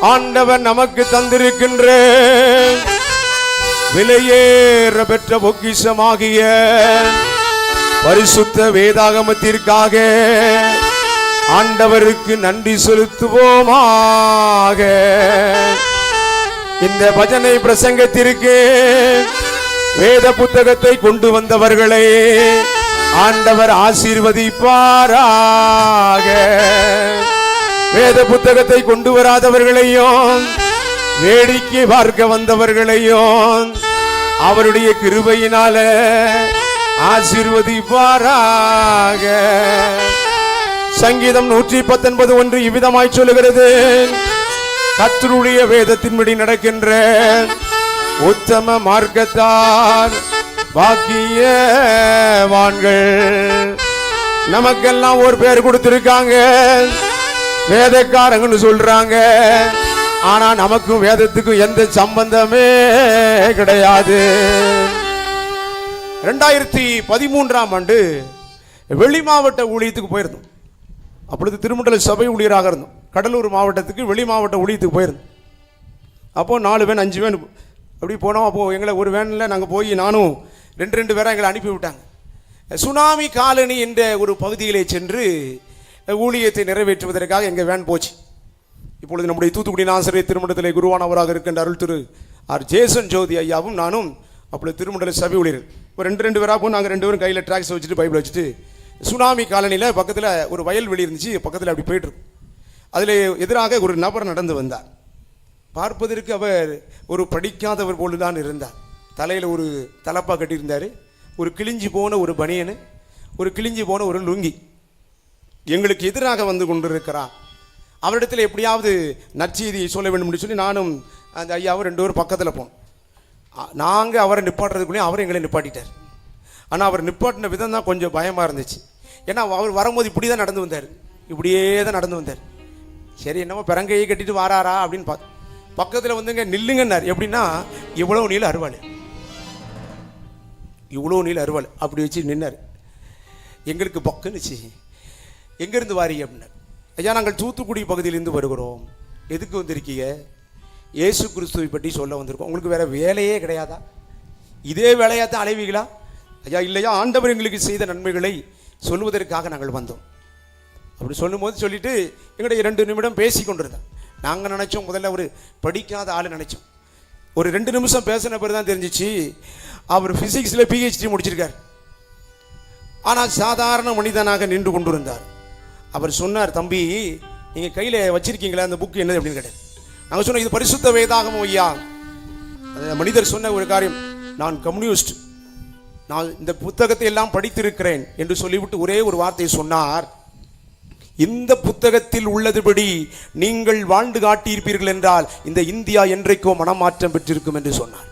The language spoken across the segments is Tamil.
ஆண்டவர் நமக்கு தந்திருக்கின்ற விலையேற பெற்ற பொக்கிஷமாகிய பரிசுத்த வேதாகமத்திற்காக ஆண்டவருக்கு நன்றி செலுத்துவோமாக. இந்த பஜனை பிரசங்கத்திற்கு வேத புத்தகத்தை கொண்டு வந்தவர்களை ஆண்டவர் ஆசீர்வதிப்பாராக. வேத புத்தகத்தை கொண்டு வராதவர்களையும் வேடிக்கை பார்க்க வந்தவர்களையும் அவருடைய கிருபையினால ஆசிர்வதிப்பாராக. சங்கீதம் நூற்றி பத்தொன்பது ஒன்று இவ்விதமாய் சொல்லுகிறது. கத்தருடைய வேதத்தின்படி நடக்கின்ற உத்தம மார்க்கத்தார் பாக்கியவான்கள். நமக்கெல்லாம் ஒரு பேர் கொடுத்திருக்காங்க. வேதக்காரங்கன்னு சொல்றாங்க. ஆனா நமக்கும் வேதத்துக்கும் எந்த சம்பந்தமே கிடையாது. ரெண்டாயிரத்தி பதிமூன்றாம் ஆண்டு வெளி மாவட்ட ஊழியத்துக்கு போயிருந்தோம். அப்பொழுது திருமண்டல சபை ஊழியராக இருந்தோம். கடலூர் மாவட்டத்துக்கு வெளி மாவட்ட ஊழியத்துக்கு போயிருந்தோம். அப்போது நாலு வேன் அஞ்சு வேன் அப்படி போனோம். அப்போது எங்களை ஒரு வேனில் நாங்கள் போய் நானும் ரெண்டு ரெண்டு பேராக எங்களை அனுப்பி விட்டாங்க. சுனாமி காலனி என்ற ஒரு பகுதியிலே சென்று ஊழியத்தை நிறைவேற்றுவதற்காக எங்கள் வேன் போச்சு. இப்பொழுது நம்முடைய தூத்துக்குடி நாசரே திருமணத்தில் குருவானவராக இருக்கின்ற அருள் திரு ஆர். ஜேசன் ஜோதி ஐயாவும் நானும் அப்பொழுது திருமண்டல சபை ஊழியர். ஒரு ரெண்டு ரெண்டு பேராக போய் நாங்கள் ரெண்டு பேரும் கையில் ட்ராக்ஸ் வச்சுட்டு பைபிள் வச்சுட்டு சுனாமி காலனியில் பக்கத்தில் ஒரு வயல்வெளி இருந்துச்சு பக்கத்தில் அப்படி போயிட்டுருக்கும் அதில் எதிராக ஒரு நபர் நடந்து வந்தார். பார்ப்பதற்கு அவர் ஒரு படிக்காதவர் போலுதான் இருந்தார். தலையில் ஒரு தலப்பா கட்டியிருந்தார். ஒரு கிழிஞ்சி போன ஒரு பனியனு ஒரு கிழிஞ்சி போன ஒரு லுங்கி. எங்களுக்கு எதிராக வந்து கொண்டிருக்கிறார். அவரிடத்தில் எப்படியாவது நற்செய்தியை சொல்ல வேண்டும் என்று சொல்லி நானும் அந்த ஐயாவும் ரெண்டு பேரும் பக்கத்தில் போனோம். நாங்கள் அவரை நிப்பாட்டுறதுக்குள்ளேயும் அவர் எங்களை நிப்பாட்டிட்டார். ஆனால் அவர் நிப்பாட்டின விதம் தான் கொஞ்சம் பயமாக இருந்துச்சு. ஏன்னா அவர் வரும்போது இப்படி தான் நடந்து வந்தார். இப்படியே தான் நடந்து வந்தார். சரி என்னமோ பிறங்கையை கட்டிட்டு வாராரா அப்படின்னு பார்த்து பக்கத்தில் வந்துங்க நில்லுங்கன்னார். எப்படின்னா இவ்வளோ நீள அருவாள். இவ்வளோ நீள அருவாள். அப்படி வச்சு நின்னார். எங்களுக்கு பக்குன்னுச்சு எங்கேருந்து வாரி அப்படின்னு? ஐயா நாங்கள் தூத்துக்குடி பகுதியிலேருந்து வருகிறோம். எதுக்கு வந்திருக்கீங்க? இயேசு கிறிஸ்துவை பற்றி சொல்ல வந்திருக்கோம். உங்களுக்கு வேறு வேலையே கிடையாதா? இதே வேலையாக தான் அலைவீங்களா? ஐயா இல்லையா? ஆண்டவர் எங்களுக்கு செய்த நன்மைகளை சொல்வதற்காக நாங்கள் வந்தோம். அப்படி சொல்லும்போது சொல்லிட்டு எங்களுடைய ரெண்டு நிமிடம் பேசி கொண்டிருந்தேன். நாங்கள் நினச்சோம் முதல்ல ஒரு படிக்காத ஆள் நினச்சோம். ஒரு ரெண்டு நிமிஷம் பேசின பிறகு தான் தெரிஞ்சிச்சு அவர் ஃபிசிக்ஸில் பிஹெச்டி முடிச்சிருக்கார். ஆனால் சாதாரண மனிதனாக நின்று கொண்டிருந்தார். அவர் சொன்னார் தம்பி நீங்கள் கையில் வச்சிருக்கீங்களா? அந்த புக்கு என்னது? அப்படின்னு கேட்டார் நாங்கள் சொன்னோம் இது பரிசுத்த வேதாகமோ ஐயா. மனிதர் சொன்ன ஒரு காரியம். நான் கம்யூனிஸ்ட். நான் இந்த புத்தகத்தை எல்லாம் படித்திருக்கிறேன் என்று சொல்லிவிட்டு ஒரே ஒரு வார்த்தையை சொன்னார். இந்த புத்தகத்தில் உள்ளதுபடி நீங்கள் வாழ்ந்து காட்டியிருப்பீர்கள் என்றால் இந்த இந்தியா என்றைக்கோ மனமாற்றம் பெற்றிருக்கும் என்று சொன்னார்.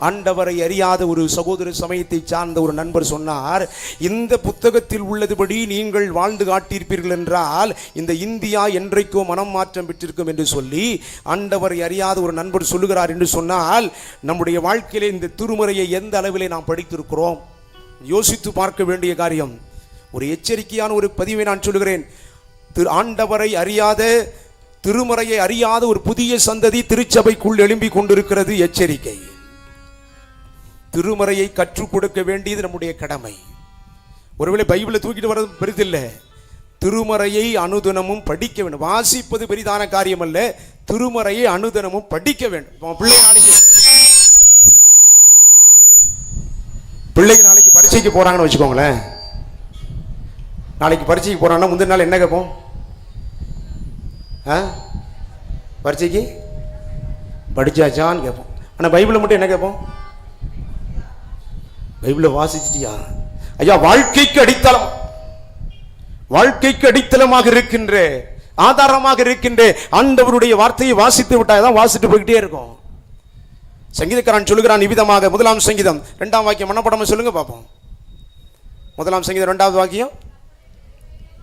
ஆண்டவரை அறியாத ஒரு சகோதர சமயத்தை சார்ந்த ஒரு நண்பர் சொன்னார் இந்த புத்தகத்தில் உள்ளதுபடி நீங்கள் வாழ்ந்து காட்டியிருப்பீர்கள் என்றால் இந்த இந்தியா என்றைக்கோ மனம் மாற்றம் பெற்றிருக்கும் என்று சொல்லி ஆண்டவரை அறியாத ஒரு நண்பர் சொல்லுகிறார் என்று சொன்னால் நம்முடைய வாழ்க்கையிலே இந்த திருமுறையை எந்த அளவிலே நாம் படித்திருக்கிறோம்? யோசித்து பார்க்க வேண்டிய காரியம். ஒரு எச்சரிக்கையான ஒரு பதிவை நான் சொல்லுகிறேன். திரு ஆண்டவரை அறியாத திருமறையை அறியாத ஒரு புதிய சந்ததி திருச்சபைக்குள் எழும்பிக் கொண்டிருக்கிறது எச்சரிக்கை. திருமறையை கற்றுக் கொடுக்க வேண்டியது நம்முடைய கடமை. ஒருவேளை பைபிளை தூக்கிட்டு வர்றது பெரிதில்லை திருமறையை அனுதினமும் படிக்க வேண்டும். வாசிப்பது பெரிதான காரியம் அல்ல. திருமறையை அனுதினமும் படிக்க வேண்டும். இப்போ பிள்ளை நாளைக்கு பிள்ளைங்க நாளைக்கு பரீட்சைக்கு போறாங்கன்னு வச்சுக்கோங்களேன். நாளைக்கு பரீட்சைக்கு போறாங்கன்னா முந்தின நாள் என்ன கேட்போம்? ஆ? பரீட்சைக்கு? படிச்சாச்சான்னு கேட்போம். ஆனால் பைபிளை மட்டும் என்ன கேட்போம்? பைபிளை வாசிச்சிட்டியா? ஐயா வாழ்க்கைக்கு அடித்தளம். வாழ்க்கைக்கு அடித்தளமாக இருக்கின்ற ஆதாரமாக இருக்கின்ற ஆண்டவருடைய வார்த்தையை வாசித்து விட்டால் தான் வாசிட்டு போய்கிட்டே இருக்கும். சங்கீதக்காரன் சொல்லுகிறான் இவ்விதமாக முதலாம் சங்கீதம் ரெண்டாம் வாக்கியம் மனப்படமா சொல்லுங்க பார்ப்போம் முதலாம் சங்கீதம் ரெண்டாவது வாக்கியம்.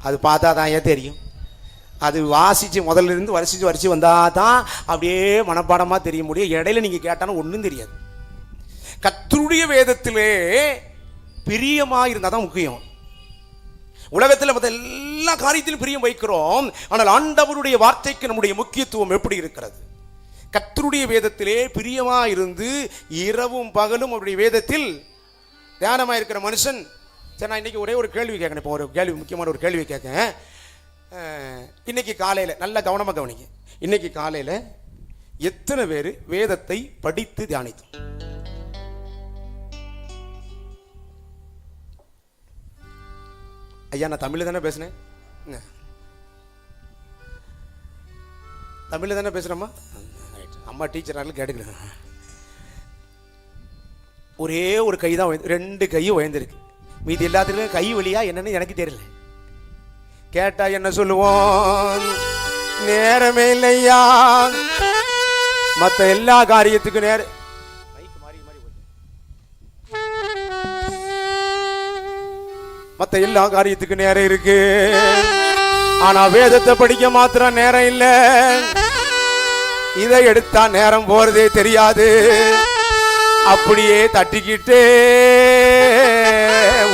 அது பார்த்தா தான் ஏன் தெரியும். அது வாசித்து முதல்ல இருந்து வரிசித்து வரிசை வந்தால் தான் அப்படியே மனப்பாடமாக தெரிய முடியும். இடையில நீங்கள் கேட்டாலும் ஒன்றும் தெரியாது. கத்தருடைய வேதத்திலே பிரியமாக இருந்தால் தான் முக்கியம். உலகத்தில் மற்ற எல்லா காரியத்திலும் பிரியம் வைக்கிறோம். ஆனால் ஆண்டவருடைய வார்த்தைக்கு நம்முடைய முக்கியத்துவம் எப்படி இருக்கிறது? கத்தருடைய வேதத்திலே பிரியமா இருந்து இரவும் பகலும் அவருடைய வேதத்தில் தியானமாக இருக்கிற மனுஷன். சரி நான் இன்னைக்கு ஒரே ஒரு கேள்வி கேட்கணும் இப்போ ஒரு கேள்வி முக்கியமான ஒரு கேள்வி கேட்கேன் அஹ், இன்னைக்கு காலையில் நல்ல கவனமாக கவனிங்க. இன்னைக்கு காலையில் எத்தனை பேர் வேதத்தை படித்து தியானித்தோம்? ஐயா நான் தமிழில் தானே பேசினேன்? தமிழில் தானே பேசுகிறேம்மா ரைட் அம்மா டீச்சர்னாலும் கேட்டுக்கிறேன். ஒரே ஒரு கை தான் ரெண்டு கையும் உயர்ந்திருக்கு. மீதி எல்லாத்துலேயும் கை வழியா என்னன்னு எனக்கு தெரியல. கேட்டா என்ன சொல்லுவோம் நேரமே இல்லையா? மற்ற எல்லா காரியத்துக்கும் நேர மற்ற எல்லா காரியத்துக்கு நேரம் இருக்கு. ஆனா வேதத்தை படிக்க மாத்திரம் நேரம் இல்ல. இதை எடுத்தா நேரம் போறதே தெரியாது. அப்படியே தட்டிக்கிட்டே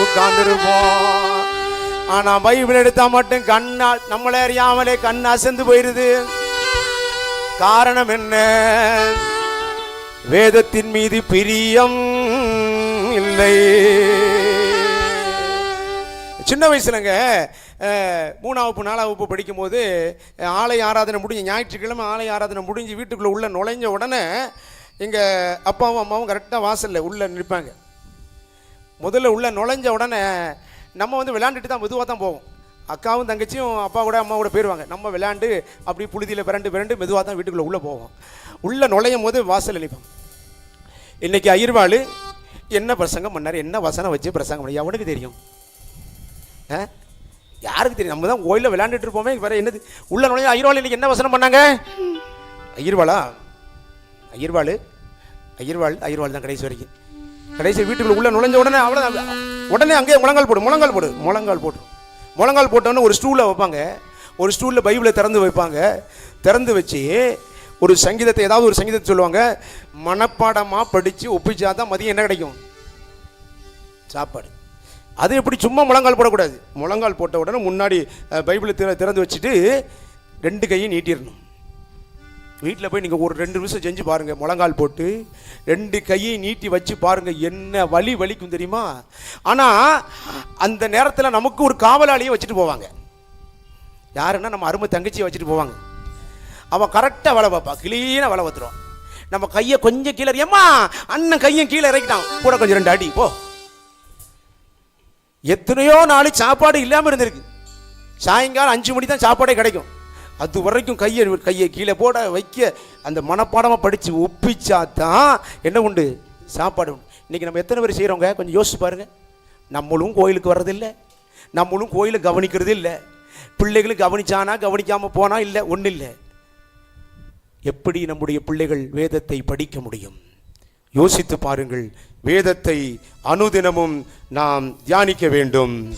உட்கார்ந்துருப்போம். ஆனா பைபிள் எடுத்தா மட்டும் கண்ணா நம்மளே அறியாமலே கண் அசந்து போயிருது. காரணம் என்ன? வேதத்தின் மீது பிரியம் இல்லை. சின்ன வயசுலங்க மூணாம் வகுப்பு நாலாம் வகுப்பு படிக்கும்போது ஆலய ஆராதனை முடிஞ்சு ஞாயிற்றுக்கிழமை ஆலய ஆராதனை முடிஞ்சு வீட்டுக்குள்ளே உள்ளே நுழைஞ்ச உடனே எங்கள் அப்பாவும் அம்மாவும் கரெக்டாக வாசலில் உள்ளே நிற்பாங்க. முதல்ல உள்ளே நுழைஞ்ச உடனே நம்ம வந்து விளையாண்டுட்டு தான் மெதுவாக தான் போவோம். அக்காவும் தங்கச்சியும் அப்பா கூட அம்மா கூட போயிடுவாங்க நம்ம விளையாண்டு அப்படி புழுதியில் பிறண்டு பிறண்டு மெதுவாக தான் வீட்டுக்குள்ளே உள்ளே போவோம். உள்ளே நுழையும் போது வாசலில் நிற்போம் இன்றைக்கி அயிர்வாள் என்ன பிரசங்கம் பண்ணார்? என்ன வசனம் வச்சு பிரசங்கம் பண்ணி அவனுக்கு தெரியும்? யாருக்கு தெரியும்? நம்ம தான் கோயிலில் விளையாண்டுட்டு இருப்போமே. வேற என்னது? உள்ள நுழைய ஐயர்வாள் இன்னைக்கு என்ன வசனம் பண்ணாங்க? ஐயர்வாளா ஐயர்வாள் ஐயர்வாள் ஐயர்வாள் தான் கடைசி வரைக்கும். கடைசி வீட்டுக்குள்ள உள்ள நுழைஞ்ச உடனே அவ்வளோ உடனே அங்கேயே முழங்கால் போடு முழங்கால் போடு முழங்கால் போட்டு முழங்கால் போட்டோன்னு ஒரு ஸ்டூலில் வைப்பாங்க. ஒரு ஸ்டூலில் பைபிளை திறந்து வைப்பாங்க. திறந்து வச்சு ஒரு சங்கீதத்தை ஏதாவது ஒரு சங்கீதத்தை சொல்லுவாங்க. மனப்பாடமாக படித்து ஒப்பிச்சா தான் மதியம் என்ன கிடைக்கும்? சாப்பாடு. அது எப்படி சும்மா முழங்கால் போடக்கூடாது? முழங்கால் போட்ட உடனே முன்னாடி பைபிளை திற திறந்து வச்சுட்டு ரெண்டு கையும் நீட்டிடணும். வீட்டில் போய் நீங்கள் ஒரு ரெண்டு நிமிஷம் செஞ்சு பாருங்கள் முழங்கால் போட்டு ரெண்டு கையை நீட்டி வச்சு பாருங்கள் என்ன வலி வலிக்கும் தெரியுமா? ஆனால் அந்த நேரத்தில் நமக்கு ஒரு காவலாளியை வச்சுட்டு போவாங்க. யாருன்னா நம்ம அருமை தங்கச்சியை வச்சுட்டு போவாங்க. அவன் கரெக்டாக வேலை பார்ப்பான் கிளீனாக வேலை பார்த்துருவான் நம்ம கையை கொஞ்சம் கீழே ஏம்மா அண்ணன் கையை கீழே இறக்கிட்டான். கூட கொஞ்சம் ரெண்டு அடி போ. எத்தனையோ நாள் சாப்பாடு இல்லாமல் இருந்திருக்கு. சாயங்காலம் அஞ்சு மணி தான் சாப்பாடே கிடைக்கும். அது வரைக்கும் கையை கையை கீழே போட வைக்க அந்த மனப்பாடமாக படித்து ஒப்பிச்சா தான் என்ன உண்டு? சாப்பாடு உண்டு. இன்றைக்கி நம்ம எத்தனை பேர் செய்கிறோங்க கொஞ்சம் யோசிச்சு பாருங்கள் நம்மளும் கோயிலுக்கு வர்றதில்லை. நம்மளும் கோயிலை கவனிக்கிறது இல்லை. பிள்ளைகளும் கவனிச்சானா கவனிக்காமல் போனால் இல்லை ஒன்றும் இல்லை. எப்படி நம்முடைய பிள்ளைகள் வேதத்தை படிக்க முடியும்? யோசித்து பாருங்கள். வேதத்தை அனுதினமும் நாம் தியானிக்க வேண்டும்.